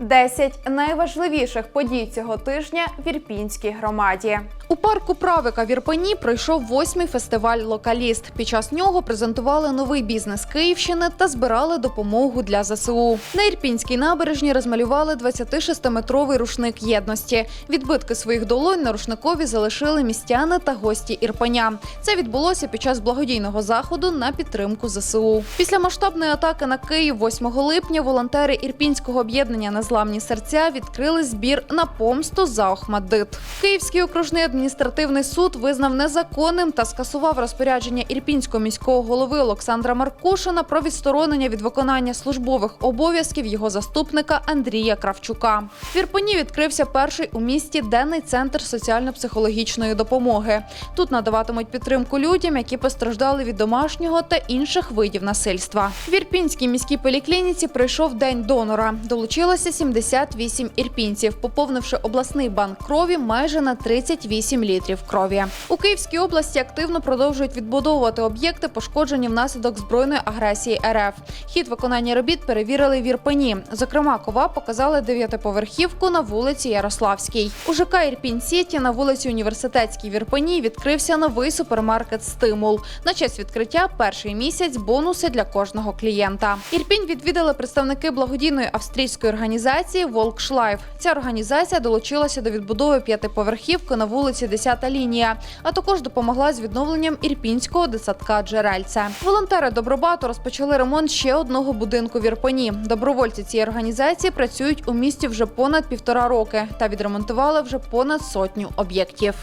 10 найважливіших подій цього тижня в Ірпінській громаді. У парку Правика в Ірпені пройшов восьмий фестиваль Локаліст. Під час нього презентували новий бізнес Київщини та збирали допомогу для ЗСУ. На Ірпінській набережні розмалювали 26-метровий рушник єдності. Відбитки своїх долонь на рушникові залишили містяни та гості Ірпеня. Це відбулося під час благодійного заходу на підтримку ЗСУ. Після масштабної атаки на Київ 8 липня волонтери Ірпінського об'єднання Незламні серця відкрили збір на помсту за Охмадит. Київський окружний адміністративний суд визнав незаконним та скасував розпорядження ірпінського міського голови Олександра Маркушина про відсторонення від виконання службових обов'язків його заступника Андрія Кравчука. В Ірпені відкрився перший у місті денний центр соціально-психологічної допомоги. Тут надаватимуть підтримку людям, які постраждали від домашнього та інших видів насильства. В Ірпінській міській поліклініці пройшов день донора. Долучилося 78 ірпінців, поповнивши обласний банк крові майже на 38 літрів крові. У Київській області активно продовжують відбудовувати об'єкти, пошкоджені внаслідок збройної агресії РФ. Хід виконання робіт перевірили в Ірпені. Зокрема, кова показали дев'ятиповерхівку на вулиці Ярославській. У ЖК Ірпінь Сіті на вулиці Університетській в Ірпені відкрився новий супермаркет Стимул. На честь відкриття перший місяць бонуси для кожного клієнта. Ірпінь відвідали представники благодійної австрійської організації Волкшлайф. Ця організація долучилася до відбудови п'ятиповерхівки на вулиці 10 лінія, а також допомогла з відновленням ірпінського дитсадка Джерельце. Волонтери Добробату розпочали ремонт ще одного будинку в Ірпені. Добровольці цієї організації працюють у місті вже понад півтора роки та відремонтували вже понад сотню об'єктів.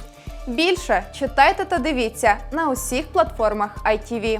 Більше читайте та дивіться на усіх платформах ITV.